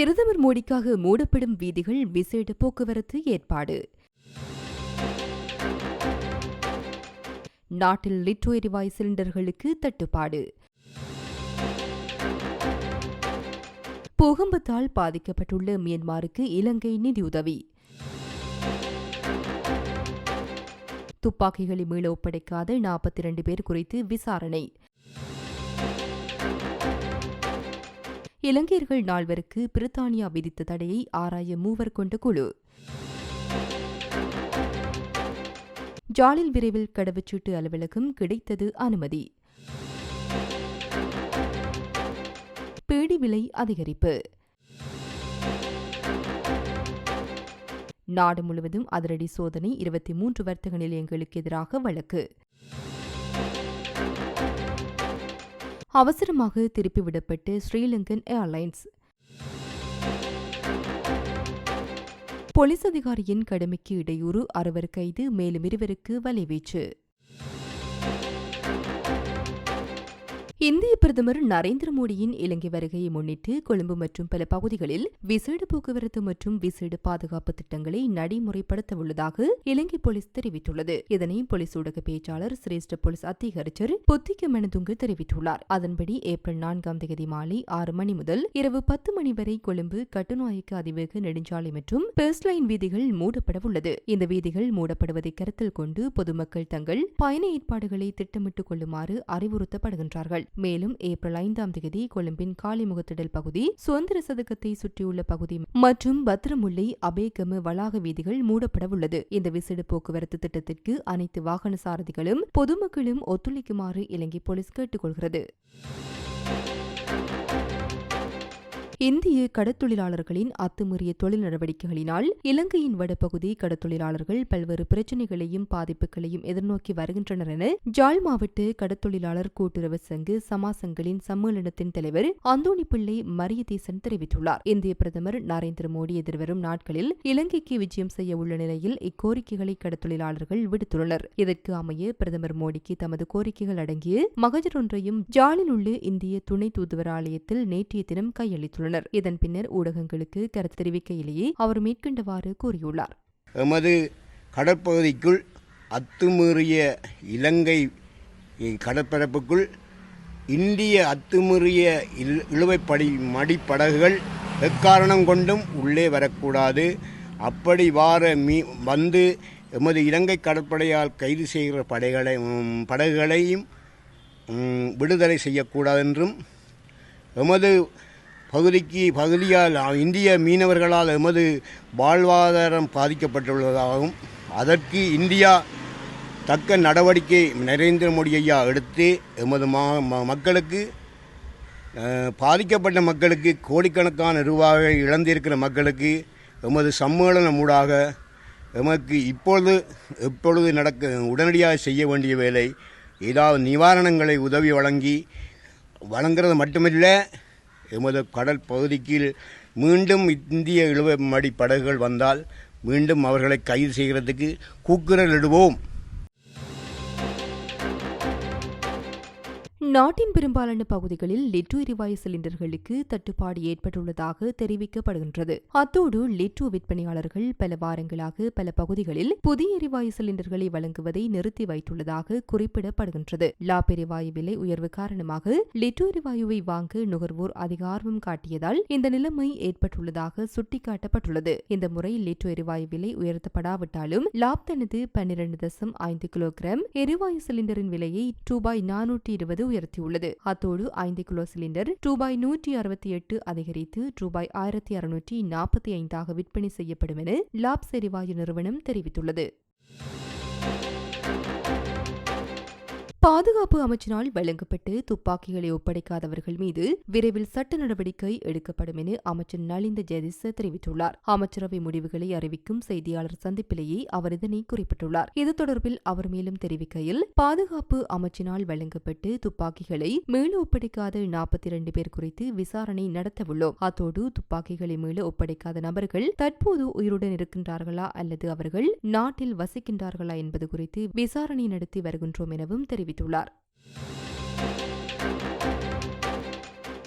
பிரதமர் மோடிக்காக மூடப்படும் வீதிகள் விசேட போக்குவரத்து ஏற்பாடு. நாட்டில் லிட்டோ எரிவாயு சிலிண்டர்களுக்கு தட்டுப்பாடு. பூகம்பத்தால் பாதிக்கப்பட்டுள்ள மியன்மாருக்கு இலங்கை நிதியுதவி. துப்பாக்கிகளை மீள ஒப்படைக்காத நாற்பத்தி இரண்டு பேர் குறித்து விசாரணை. இலங்கையர்கள் நால்வருக்கு பிரித்தானியா விதித்த தடையை ஆராய மூவர் கொண்ட குழு. ஜாலில் விரைவில் கடவுச்சீட்டு அலுவலகம் கிடைத்தது அனுமதி. பீடி விலை அதிகரிப்பு. நாடு முழுவதும் அதிரடி சோதனை இருபத்தி மூன்று வர்த்தக நிலையங்களுக்கு எதிராக வழக்கு. அவசரமாக திருப்பிவிடப்பட்டு ஸ்ரீலங்கன் ஏர்லைன்ஸ். போலீஸ் அதிகாரியின் கடமைக்கு இடையூறு அறுவர் கைது மேலும் இருவருக்கு வலைவீச்சு. இந்திய பிரதமர் நரேந்திர மோடியின் இலங்கை வருகையை முன்னிட்டு கொழும்பு மற்றும் பல பகுதிகளில் விசேட போக்குவரத்து மற்றும் விசேட பாதுகாப்பு திட்டங்களை நடைமுறைப்படுத்த உள்ளதாக இலங்கை போலீஸ் தெரிவித்துள்ளது. இதனை போலீஸ் ஊடக பேச்சாளர் சிரேஷ்ட போலீஸ் அத்திகரிச்சர் புத்திக மனதுங்கு தெரிவித்துள்ளார். அதன்படி ஏப்ரல் நான்காம் தேதி மாலை ஆறு மணி முதல் இரவு பத்து மணி வரை கொழும்பு கட்டுநாயக்க அதிவேக நெடுஞ்சாலை மற்றும் பெர்ஸ்லைன் வீதிகள் மூடப்பட உள்ளது. இந்த வீதிகள் மூடப்படுவதை கருத்தில் கொண்டு பொதுமக்கள் தங்கள் பயண ஏற்பாடுகளை திட்டமிட்டுக் கொள்ளுமாறு அறிவுறுத்தப்படுகின்றார்கள். மேலும் ஏப்ரல் ஐந்தாம் தேதி கொழும்பின் காலிமுகத்திடல் பகுதி சுதந்திர சதுக்கத்தை சுற்றியுள்ள பகுதி மற்றும் பத்திரமுல்லை அபேகம வளாக வீதிகள் மூடப்பட உள்ளது இந்த விசேட போக்குவரத்து திட்டத்திற்கு அனைத்து வாகன சாரதிகளும் பொதுமக்களும் ஒத்துழைக்குமாறு இலங்கை போலீஸ் கேட்டுக்கொள்கிறது. இந்திய கடற்தொழிலாளர்களின் அத்துமீறிய தொழில் நடவடிக்கைகளினால் இலங்கையின் வடபகுதி கடத்தொழிலாளர்கள் பல்வேறு பிரச்சினைகளையும் பாதிப்புகளையும் எதிர்நோக்கி வருகின்றனர் என ஜாழ் மாவட்ட கடத்தொழிலாளர் கூட்டுறவு சங்க சமாசங்களின் சம்மேளனத்தின் தலைவர் அந்தோணி பிள்ளை மரியதேசன் தெரிவித்துள்ளார். இந்திய பிரதமர் நரேந்திர மோடி எதிர்வரும் நாட்களில் இலங்கைக்கு விஜயம் செய்ய உள்ள நிலையில் இக்கோரிக்கைகளை கடத்தொழிலாளர்கள் விடுத்துள்ளனர். இதற்கு அமைய பிரதமர் மோடிக்கு தமது கோரிக்கைகள் அடங்கிய மகஜர் ஒன்றையும் ஜாலில் உள்ள இந்திய துணை தூதுவர் ஆலயத்தில் நேற்றைய தினம் கையளித்துள்ளனர். இதன் பின்னர் ஊடகங்களுக்கு கருத்து தெரிவிக்கையிலேயே அவர் மேற்கண்டவாறு கூறியுள்ளார். எமது கடற்பகுதிக்குள் அத்துமீறிய இலங்கை கடற்பரப்புக்குள் இந்திய அத்துமீறிய இல் இழுவைப்படி மடிப்படகுகள் எக்காரணம் கொண்டும் உள்ளே வரக்கூடாது. அப்படி வார மீ வந்து எமது இலங்கை கடற்படையால் கைது செய்கிற படைகளை படகுகளையும் விடுதலை செய்யக்கூடாது என்றும் எமது பகுதிக்கு பகுதியால் இந்திய மீனவர்களால் எமது வாழ்வாதாரம் பாதிக்கப்பட்டுள்ளதாகவும் அதற்கு இந்தியா தக்க நடவடிக்கை நரேந்திர மோடி ஐயா எடுத்து எமது மா ம- மக்களுக்கு பாதிக்கப்பட்ட மக்களுக்கு கோடிக்கணக்கான ரூபாயை இழந்திருக்கிற மக்களுக்கு எமது சம்மேளனம் ஊடாக எமக்கு இப்பொழுது எப்பொழுது நடக்க உடனடியாக செய்ய வேண்டிய வேலை ஏதாவது நிவாரணங்களை உதவி வழங்கி வழங்குறது மட்டுமில்லை எமது கடல் பகுதிக்கு மீண்டும் இந்திய இழுவமடி படகுகள் வந்தால் மீண்டும் அவர்களை கைது செய்கிறதுக்கு கூக்குரல் இடுவோம். நாட்டின் பெரும்பாலான பகுதிகளில் லிட்டு எரிவாயு சிலிண்டர்களுக்கு தட்டுப்பாடு ஏற்பட்டுள்ளதாக தெரிவிக்கப்படுகின்றது. அத்தோடு லிட்டு விற்பனையாளர்கள் பல வாரங்களாக பல பகுதிகளில் புதிய எரிவாயு சிலிண்டர்களை வழங்குவதை நிறுத்தி வைத்துள்ளதாக குறிப்பிடப்படுகின்றது. லாப் எரிவாயு விலை உயர்வு காரணமாக லிட்டு எரிவாயுவை வாங்க நுகர்வோர் அதிக ஆர்வம் காட்டியதால் இந்த நிலைமை ஏற்பட்டுள்ளதாக சுட்டிக்காட்டப்பட்டுள்ளது. இந்த முறை லிட்டு எரிவாயு விலை உயர்த்தப்படாவிட்டாலும் லாப் தனது பன்னிரண்டு தசம் ஐந்து கிலோகிராம் எரிவாயு சிலிண்டரின் விலையை ரூபாய் நானூற்றி இருபது உயர்த்தியுள்ளது. அத்தோடு ஐந்து கிலோ சிலிண்டர் ரூபாய் நூற்றி அறுபத்தி எட்டு அதிகரித்து ரூபாய் ஆயிரத்தி அறுநூற்றி நாற்பத்தி ஐந்தாக விற்பனை செய்யப்படும் என லாப்ஸ் எரிவாயு நிறுவனம் தெரிவித்துள்ளது. பாதுகாப்பு அமைச்சினால் வழங்கப்பட்டு துப்பாக்கிகளை ஒப்படைக்காதவர்கள் மீது விரைவில் சட்ட நடவடிக்கை எடுக்கப்படும் என அமைச்சர் நலிந்த ஜெயதிச தெரிவித்துள்ளார். அமைச்சரவை முடிவுகளை அறிவிக்கும் செய்தியாளர் சந்திப்பிலேயே அவர் இதனை குறிப்பிட்டுள்ளார். இது தொடர்பில் அவர் மேலும் தெரிவிக்கையில் பாதுகாப்பு அமைச்சினால் வழங்கப்பட்டு துப்பாக்கிகளை மீள ஒப்படைக்காத நாற்பத்தி இரண்டு பேர் குறித்து விசாரணை நடத்தவுள்ளோம். அத்தோடு துப்பாக்கிகளை மீள ஒப்படைக்காத நபர்கள் தற்போது உயிருடன் இருக்கின்றார்களா அல்லது அவர்கள் நாட்டில் வசிக்கின்றார்களா என்பது குறித்து விசாரணை நடத்தி வருகின்றோம் எனவும் தெரிவித்துள்ளார்.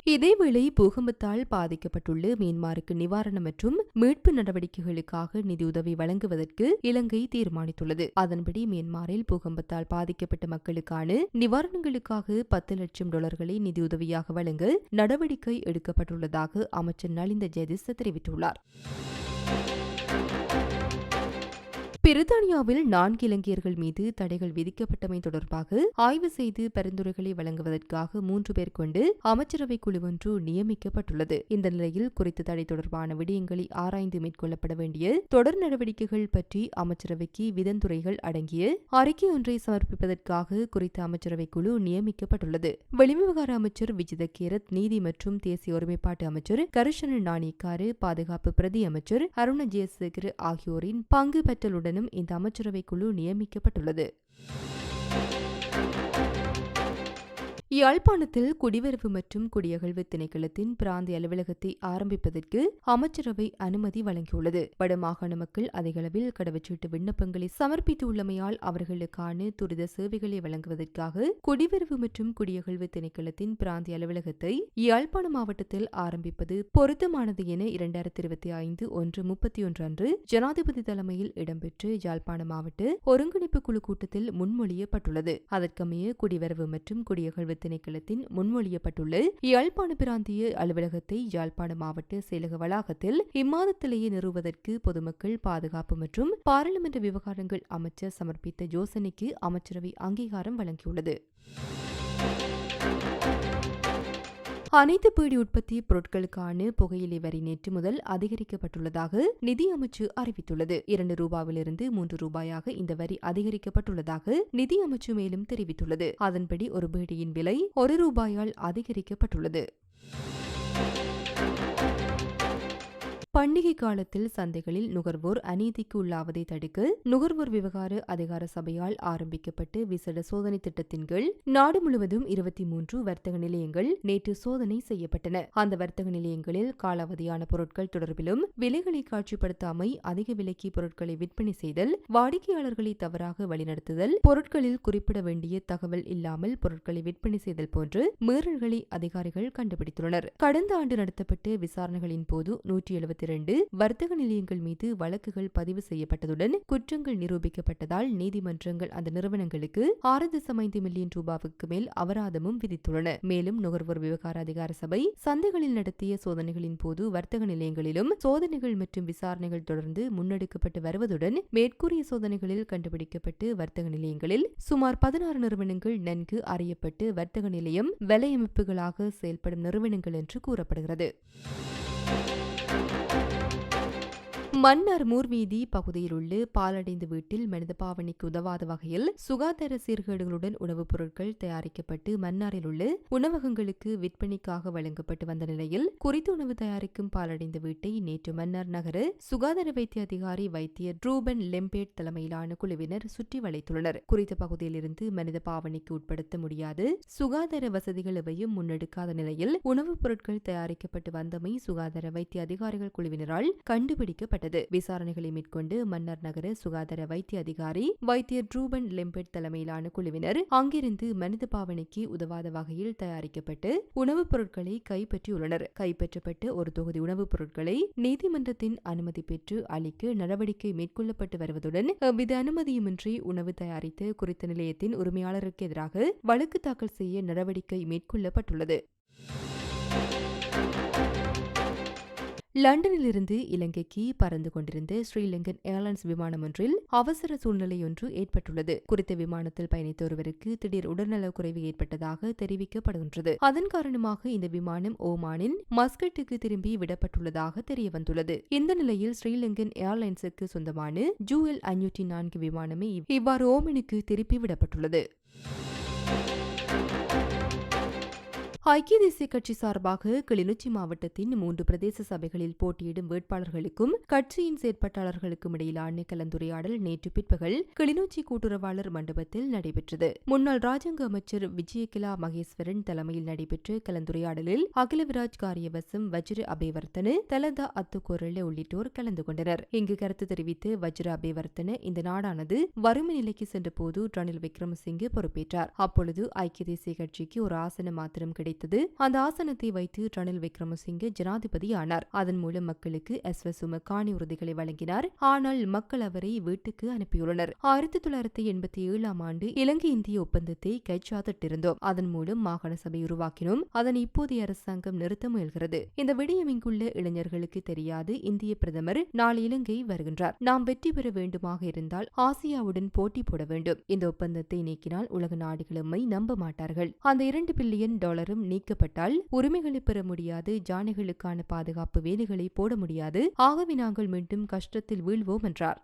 இதேவேளை பூகம்பத்தால் பாதிக்கப்பட்டுள்ள மியான்மருக்கு நிவாரணம் மற்றும் மீட்பு நடவடிக்கைகளுக்காக நிதியுதவி வழங்குவதற்கு இலங்கை தீர்மானித்துள்ளது. அதன்படி மியான்மரில் பூகம்பத்தால் பாதிக்கப்பட்ட மக்களுக்கான நிவாரணங்களுக்காக பத்து லட்சம் டாலர்களை நிதியுதவியாக வழங்க நடவடிக்கை எடுக்கப்பட்டுள்ளதாக அமைச்சர் நலிந்த ஜெயதிஸ் தெரிவித்துள்ளார். பிரித்தானியாவில் நான்கு இலங்கையர்கள் மீது தடைகள் விதிக்கப்பட்டமை தொடர்பாக ஆய்வு செய்து பரிந்துரைகளை வழங்குவதற்காக மூன்று பேர் கொண்டு அமைச்சரவை குழு ஒன்று நியமிக்கப்பட்டுள்ளது. இந்த நிலையில் குறித்த தடை தொடர்பான விடயங்களை ஆராய்ந்து மேற்கொள்ளப்பட வேண்டிய தொடர் நடவடிக்கைகள் பற்றி அமைச்சரவைக்கு விதந்துரைகள் அடங்கிய அறிக்கை ஒன்றை சமர்ப்பிப்பதற்காக குறித்த அமைச்சரவை குழு நியமிக்கப்பட்டுள்ளது. வெளிவிவகார அமைச்சர் விஜித கேரத் நீதி மற்றும் தேசிய ஒருமைப்பாட்டு அமைச்சர் கருஷன நாணயக்காரு பாதுகாப்பு பிரதி அமைச்சர் அருண ஜெயசேகர் ஆகியோரின் பங்கு பெற்றலுடன் இந்த அமைச்சரவை குழு நியமிக்கப்பட்டுள்ளது. யாழ்ப்பாணத்தில் குடிவரவு மற்றும் குடியகழ்வு திணைக்களத்தின் பிராந்திய அலுவலகத்தை ஆரம்பிப்பதற்கு அமைச்சரவை அனுமதி வழங்கியுள்ளது. வடமாகாண மக்கள் அதிகளவில் கடவுச்சீட்டு விண்ணப்பங்களை சமர்ப்பித்துள்ளமையால் அவர்களுக்கான துரித சேவைகளை வழங்குவதற்காக குடிவரவு மற்றும் குடியகழ்வு திணைக்களத்தின் பிராந்திய அலுவலகத்தை யாழ்ப்பாண மாவட்டத்தில் ஆரம்பிப்பது பொருத்தமானது என இரண்டாயிரத்தி இருபத்தி ஐந்து ஒன்று முப்பத்தி ஒன்று அன்று ஜனாதிபதி தலைமையில் இடம்பெற்ற யாழ்ப்பாண மாவட்ட ஒருங்கிணைப்பு குழு கூட்டத்தில் முன்மொழியப்பட்டுள்ளது. அதற்கமைய குடிவரவு மற்றும் குடியகழ்வு திணைக்களத்தின் முன்மொழியப்பட்டுள்ள யாழ்ப்பாண பிராந்திய அலுவலகத்தை யாழ்ப்பாண மாவட்ட செயலக வளாகத்தில் இம்மாதத்திலேயே நிறுவுவதற்கு பொதுமக்கள் பாதுகாப்பு மற்றும் பாராளுமன்ற விவகாரங்கள் அமைச்சர் சமர்ப்பித்த யோசனைக்கு அமைச்சரவை அங்கீகாரம் வழங்கியுள்ளது. அனைத்து பீடி உற்பத்தி பொருட்களுக்கான புகையிலை வரி நேற்று முதல் அதிகரிக்கப்பட்டுள்ளதாக நிதி அமைச்சு அறிவித்துள்ளது. இரண்டு ரூபாவிலிருந்து மூன்று ரூபாயாக இந்த வரி அதிகரிக்கப்பட்டுள்ளதாக நிதி அமைச்சு மேலும் தெரிவித்துள்ளது. அதன்படி ஒரு பீடியின் விலை ஒரு ரூபாயால் அதிகரிக்கப்பட்டுள்ளது. பண்டிகை காலத்தில் சந்தைகளில் நுகர்வோர் அநீதிக்கு உள்ளாவதை தடுக்க நுகர்வோர் விவகார அதிகார சபையால் ஆரம்பிக்கப்பட்டு விசேட சோதனை திட்டத்தின் கீழ் நாடு முழுவதும் இருபத்தி மூன்று வர்த்தக நிலையங்கள் நேற்று சோதனை செய்யப்பட்டன. அந்த வர்த்தக நிலையங்களில் காலாவதியான பொருட்கள் தொடர்பிலும் விலைகளை காட்சிப்படுத்தாமை அதிக விலைக்கு பொருட்களை விற்பனை செய்தல் வாடிக்கையாளர்களை தவறாக வழிநடத்துதல் பொருட்களில் குறிப்பிட வேண்டிய தகவல் இல்லாமல் பொருட்களை விற்பனை செய்தல் போன்று மீறல்களை அதிகாரிகள் கண்டுபிடித்துள்ளனர். கடந்த ஆண்டு நடத்தப்பட்ட விசாரணைகளின் போது நூற்றி எழுபத்தி இரண்டு வர்த்தக நிலையங்கள் மீது வழக்குகள் பதிவு செய்யப்பட்டதுடன் குற்றங்கள் நிரூபிக்கப்பட்டதால் நீதிமன்றங்கள் அந்த நிறுவனங்களுக்கு ஆறு தசம் ஐந்து மில்லியன் ரூபாவுக்கு மேல் அபராதமும் விதித்துள்ளன. மேலும் நுகர்வோர் விவகார அதிகார சபை சந்தைகளில் நடத்திய சோதனைகளின் போது வர்த்தக நிலையங்களிலும் சோதனைகள் மற்றும் விசாரணைகள் தொடர்ந்து முன்னெடுக்கப்பட்டு வருவதுடன் மேற்கூறிய சோதனைகளில் கண்டுபிடிக்கப்பட்டு வர்த்தக நிலையங்களில் சுமார் பதினாறு நிறுவனங்கள் நன்கு அறியப்பட்டு வர்த்தக நிலையம் வலையமைப்புகளாக செயல்படும் நிறுவனங்கள் என்று கூறப்படுகிறது. மன்னார் மூர்வீதி பகுதியில் உள்ள பாலடைந்த வீட்டில் மனித பாவனைக்கு உதவாத வகையில் சுகாதார சீர்கேடுகளுடன் உணவுப் பொருட்கள் தயாரிக்கப்பட்டு மன்னாரில் உள்ள உணவகங்களுக்கு விற்பனைக்காக வழங்கப்பட்டு வந்த நிலையில் குறித்த உணவு தயாரிக்கும் பாலடைந்த வீட்டை நேற்று மன்னார் நகர சுகாதார வைத்திய அதிகாரி வைத்தியர் ரூபன் லெம்பேட் தலைமையிலான குழுவினர் சுற்றி வளைத்துள்ளனர். குறித்த பகுதியில் இருந்து மனித பாவனைக்கு உட்படுத்த முடியாது சுகாதார வசதிகள் எவையும் முன்னெடுக்காத நிலையில் உணவுப் பொருட்கள் தயாரிக்கப்பட்டு வந்தமை சுகாதார வைத்திய அதிகாரிகள் குழுவினரால் கண்டுபிடிக்கப்பட்டது. விசாரணைகளை மேற்கொண்டு மன்னர் நகர சுகாதார வைத்திய அதிகாரி வைத்தியர் ட்ரூபன் லெம்பெட் தலைமையிலான குழுவினர் அங்கிருந்து மனித பாவனைக்கு உதவாத வகையில் தயாரிக்கப்பட்டு உணவுப் பொருட்களை கைப்பற்றியுள்ளனர். கைப்பற்றப்பட்டு ஒரு தொகுதி உணவுப் பொருட்களை நீதிமன்றத்தின் அனுமதி பெற்று அளிக்க நடவடிக்கை மேற்கொள்ளப்பட்டு வருவதுடன் வித அனுமதியுமின்றி உணவு தயாரித்து குறித்த நிலையத்தின் உரிமையாளருக்கு எதிராக வழக்கு தாக்கல் செய்ய நடவடிக்கை மேற்கொள்ளப்பட்டுள்ளது. லண்டனிலிருந்து இலங்கைக்கு பறந்து கொண்டிருந்த ஸ்ரீலங்கன் ஏர்லைன்ஸ் விமானம் ஒன்றில் அவசர சூழ்நிலை ஒன்று ஏற்பட்டுள்ளது. குறித்த விமானத்தில் பயணித்த ஒருவருக்கு திடீர் உடல்நலக் குறைவு ஏற்பட்டதாக தெரிவிக்கப்படுகின்றது. அதன் காரணமாக இந்த விமானம் ஓமானின் மஸ்கட்டுக்கு திரும்பி விடப்பட்டுள்ளதாக தெரியவந்துள்ளது. இந்த நிலையில் ஸ்ரீலங்கன் ஏர்லைன்ஸுக்கு சொந்தமான ஜூஎல் ஐநூற்றி நான்கு விமானமே இவ்வாறு ஓமனுக்கு திருப்பி விடப்பட்டுள்ளது. ஐக்கிய தேசிய கட்சி சார்பாக கிளிநொச்சி மாவட்டத்தின் மூன்று பிரதேச சபைகளில் போட்டியிடும் வேட்பாளர்களுக்கும் கட்சியின் செயற்பாட்டாளர்களுக்கும் இடையிலான கலந்துரையாடல் நேற்று பிற்பகல் கிளிநொச்சி கூட்டுறவாளர் மண்டபத்தில் நடைபெற்றது. முன்னாள் ராஜாங்க அமைச்சர் விஜயகிலா மகேஸ்வரன் தலைமையில் நடைபெற்ற கலந்துரையாடலில் அகிலவிராஜ் காரியவசம் வஜ்ர அபேவர்த்தன தலதா அத்துக்கோரல்ல உள்ளிட்டோர் கலந்து கொண்டனர். இங்கு கருத்து தெரிவித்து வஜ்ர அபேவர்த்தன இந்த நாடானது வறுமை நிலைக்கு சென்றபோது ரணில் விக்ரமசிங்கே பொறுப்பேற்றார். அப்பொழுது ஐக்கிய தேசிய கட்சிக்கு ஒரு ஆசனம் மாத்திரம் கிடைத்தது. கிடைத்தது அந்த ஆசனத்தை வைத்து ரணில் விக்ரமசிங்கே ஜனாதிபதி ஆனார் அதன் மூலம் மக்களுக்கு எஸ்வசும காணி உறுதிகளை வழங்கினார். ஆனால் மக்கள் அவரை வீட்டுக்கு அனுப்பியுள்ளனர். ஆயிரத்தி தொள்ளாயிரத்தி எண்பத்தி ஏழாம் ஆண்டு இலங்கை இந்திய ஒப்பந்தத்தை கைச்சாத்திட்டிருந்தோம். அதன் மூலம் மாகாண சபை உருவாக்கினோம். அதன் இப்போதைய அரசாங்கம் நிறுத்த முயல்கிறது. இந்த விடயம் இங்குள்ள இளைஞர்களுக்கு தெரியாது. இந்திய பிரதமர் நாளை இலங்கை வருகின்றார். நாம் வெற்றி பெற வேண்டுமாக இருந்தால் ஆசியாவுடன் போட்டி போட வேண்டும். இந்த ஒப்பந்தத்தை நீக்கினால் உலக நாடுகள் நம்ப மாட்டார்கள். அந்த இரண்டு பில்லியன் டாலரும் நீக்கப்பட்டால் உரிமைகளை பெற முடியாது ஜானைகளுக்கான பாதுகாப்பு வேலைகளை போட முடியாது. ஆகவே நாங்கள் மீண்டும் கஷ்டத்தில் வீழ்வோம் என்றார்.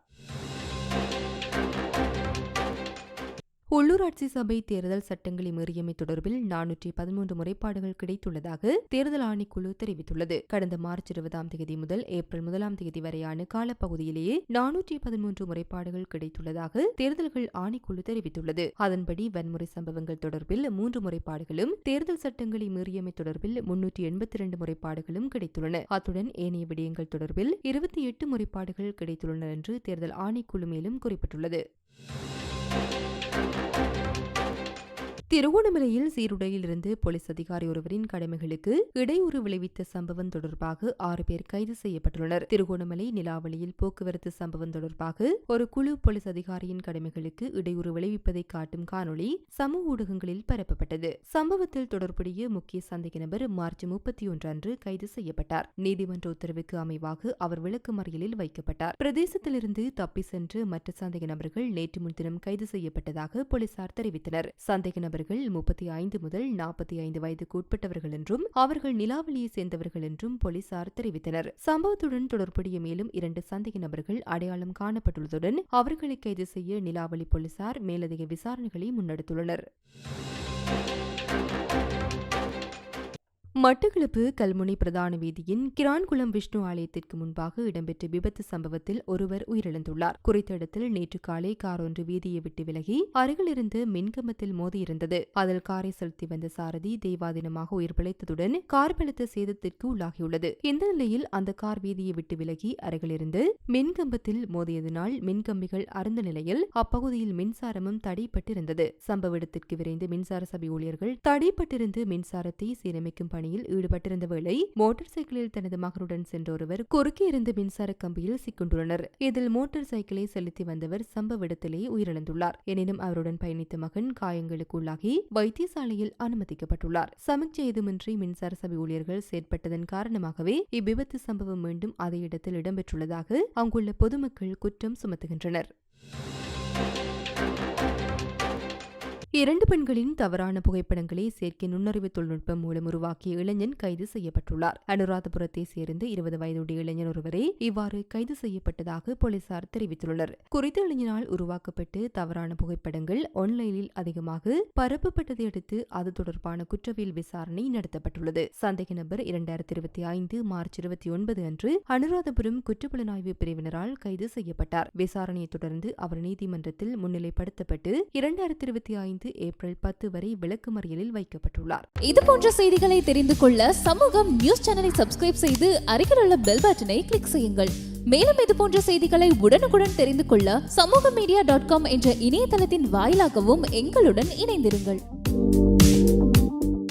உள்ளூராட்சி சபை தேர்தல் சட்டங்களை மீறியமை தொடர்பில் நானூற்றி பதிமூன்று முறைப்பாடுகள் கிடைத்துள்ளதாக தேர்தல் ஆணைக்குழு தெரிவித்துள்ளது. கடந்த மார்ச் இருபதாம் தேதி முதல் ஏப்ரல் முதலாம் தேதி வரையான காலப்பகுதியிலேயே நானூற்றி பதிமூன்று முறைப்பாடுகள் கிடைத்துள்ளதாக தேர்தல்கள் ஆணைக்குழு தெரிவித்துள்ளது. அதன்படி வன்முறை சம்பவங்கள் தொடர்பில் மூன்று முறைப்பாடுகளும் தேர்தல் சட்டங்களை மீறியமை தொடர்பில் முன்னூற்றி எண்பத்தி இரண்டு முறைப்பாடுகளும் கிடைத்துள்ளன. அத்துடன் ஏனைய விடயங்கள் தொடர்பில் இருபத்தி எட்டு முறைப்பாடுகள் கிடைத்துள்ளன என்று தேர்தல் ஆணைக்குழு மேலும் குறிப்பிட்டுள்ளது. திருகோணமலையில் சீருடையில் இருந்து போலீஸ் அதிகாரி ஒருவரின் கடமைகளுக்கு இடையூறு விளைவித்த சம்பவம் தொடர்பாக ஆறு பேர் கைது செய்யப்பட்டுள்ளனர். திருகோணமலை நிலாவளியில் போக்குவரத்து சம்பவம் தொடர்பாக ஒரு குழு போலீஸ் அதிகாரியின் கடமைகளுக்கு இடையூறு விளைவிப்பதை காட்டும் காணொளி சமூக ஊடகங்களில் பரப்பப்பட்டது. சம்பவத்தில் தொடர்புடைய முக்கிய சந்தேக நபர் மார்ச் முப்பத்தி ஒன்று அன்று கைது செய்யப்பட்டார். நீதிமன்ற உத்தரவுக்கு அமைவாக அவர் விளக்குமறியலில் வைக்கப்பட்டார். பிரதேசத்திலிருந்து தப்பி சென்று மற்ற சந்தேக நபர்கள் நேற்று முன்தினம் கைது செய்யப்பட்டதாக போலீசார் தெரிவித்தனர். சந்தேக சேர்ந்தவர்கள் முப்பத்தி ஐந்து முதல் நாற்பத்தி ஐந்து வயதுக்கு உட்பட்டவர்கள் என்றும் அவர்கள் நிலாவளியை சேர்ந்தவர்கள் என்றும் போலீசார் தெரிவித்தனர். சம்பவத்துடன் தொடர்புடைய மேலும் இரண்டு சந்தேக நபர்கள் அடையாளம் காணப்பட்டுள்ளதுடன் அவர்களை கைது செய்ய நிலாவளி போலீசார் மேலதிக விசாரணைகளை முன்னெடுத்துள்ளனர். மட்டக்களப்பு கல்முனை பிரதான வீதியின் கிரான்குளம் விஷ்ணு ஆலயத்திற்கு முன்பாக இடம்பெற்ற விபத்து சம்பவத்தில் ஒருவர் உயிரிழந்துள்ளார். குறித்த இடத்தில் நேற்று காலை கார் ஒன்று வீதியை விட்டு விலகி அருகிலிருந்து மின்கம்பத்தில் மோதியிருந்தது. அதில் காரை செலுத்தி வந்த சாரதி தெய்வாதீனமாக உயிர் பிழைத்ததுடன் கார் பலத்த சேதத்திற்கு உள்ளாகியுள்ளது. இந்த நிலையில் அந்த கார் வீதியை விட்டு விலகி அருகிலிருந்து மின்கம்பத்தில் மோதியதனால் மின்கம்பிகள் அறுந்த நிலையில் அப்பகுதியில் மின்சாரமும் தடைப்பட்டிருந்தது. சம்பவ இடத்திற்கு விரைந்து மின்சார சபை ஊழியர்கள் தடைப்பட்டிருந்து மின்சாரத்தை சீரமைக்கும் பணியில் ஈடுபட்டிருந்த வேளை மோட்டார் சைக்கிளில் தனது மகனுடன் சென்ற ஒருவர் குறுக்கே இருந்த மின்சார கம்பியில் சிக்கொண்டுள்ளனர். இதில் மோட்டார் சைக்கிளை செலுத்தி வந்தவர் சம்பவ இடத்திலேயே உயிரிழந்துள்ளார். எனினும் அவருடன் பயணித்த மகன் காயங்களுக்கு உள்ளாகி வைத்தியசாலையில் அனுமதிக்கப்பட்டுள்ளார். சமிக்சை ஏதுமின்றி மின்சார சபை ஊழியர்கள் செயற்பட்டதன் காரணமாகவே இவ்விபத்து சம்பவம் மீண்டும் அதே இடத்தில் இடம்பெற்றுள்ளதாக அங்குள்ள பொதுமக்கள் குற்றம் சுமத்துகின்றனர். இரண்டு பெண்களின் தவறான புகைப்படங்களை செயற்கை நுண்ணறிவு தொழில்நுட்பம் மூலம் உருவாக்கிய இளைஞன் கைது செய்யப்பட்டுள்ளார். அனுராதபுரத்தை சேர்ந்த இருபது வயதுடைய இளைஞர் ஒருவரே இவ்வாறு கைது செய்யப்பட்டதாக போலீசார் தெரிவித்துள்ளனர். குறித்த இளைஞனால் உருவாக்கப்பட்டு தவறான புகைப்படங்கள் ஆன்லைனில் அதிகமாக பரப்பப்பட்டதை அடுத்து அது தொடர்பான குற்றவியல் விசாரணை நடத்தப்பட்டுள்ளது. சந்தேக நபர் இரண்டாயிரத்தி இருபத்தி ஐந்து மார்ச் இருபத்தி ஒன்பது அன்று அனுராதபுரம் குற்றப்புலனாய்வு பிரிவினரால் கைது செய்யப்பட்டார். விசாரணையை தொடர்ந்து அவர் நீதிமன்றத்தில் முன்னிலைப்படுத்தப்பட்டு இரண்டாயிரத்தி இருபத்தி ஐந்து ஐந்து ஏப்ரல் பத்து வரை விளக்குமறியலில் வைக்கப்பட்டுள்ளார். இது போன்ற செய்திகளை தெரிந்து கொள்ள சமூகம் நியூஸ் சேனலை சப்ஸ்கிரைப் செய்து அருகில் உள்ள பெல் பட்டனை கிளிக் செய்யுங்கள். மேலும் இது போன்ற செய்திகளை உடனுக்குடன் தெரிந்து கொள்ள சமூக மீடியா டாட் காம் என்ற இணையதளத்தின் வாயிலாகவும் எங்களுடன் இணைந்திருங்கள்.